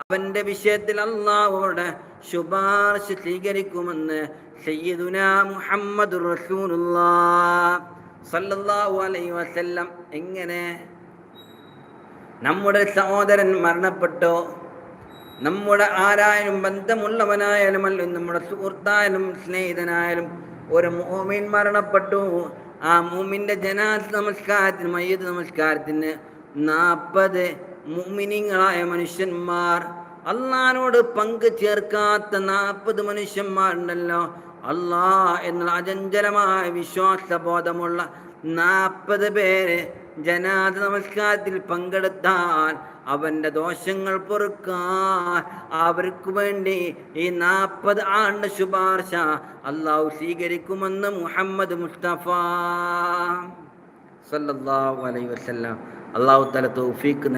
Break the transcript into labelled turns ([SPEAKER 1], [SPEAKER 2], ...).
[SPEAKER 1] അവന്റെ വിഷയത്തിൽ അള്ളാഹുവിടെ ശുപാർശ സ്വീകരിക്കുമെന്ന് അലൈഹി വസല്ലം എങ്ങനെ? നമ്മുടെ സഹോദരൻ മരണപ്പെട്ടു? നമ്മുടെ ആരായാലും ബന്ധമുള്ളവനായാലും അല്ല നമ്മുടെ സുഹൃത്തായാലും സ്നേഹിതനായാലും ഒരു മോമിൻ മരണപ്പെട്ടു. ആ മോമിന്റെ ജനാസ് നമസ്കാരത്തിന് മയ്യത്ത് നമസ്കാരത്തിന് നാൽപ്പത് മുമിനിങ്ങളായ മനുഷ്യന്മാർ. അള്ളഹാനോട് പങ്ക് ചേർക്കാത്ത നാൽപ്പത് മനുഷ്യന്മാരുണ്ടല്ലോ. അള്ളാ എന്നുള്ള അചഞ്ചലമായ വിശ്വാസബോധമുള്ള നാൽപ്പത് പേര് ജനാത നമസ്കാരത്തിൽ പങ്കെടുത്താൽ അവന്റെ ദോഷങ്ങൾ പൊറുക്കാൻ അവർക്ക് വേണ്ടി ഈ നാൽപ്പത് ആണ്ട് ശുപാർശ അള്ളാഹു സ്വീകരിക്കുമെന്ന് മുഹമ്മദ് മുസ്തഫ. സല്ലല്ലാഹു അലൈഹി വസല്ലം. അള്ളാഹു തല തൗഫീഖ്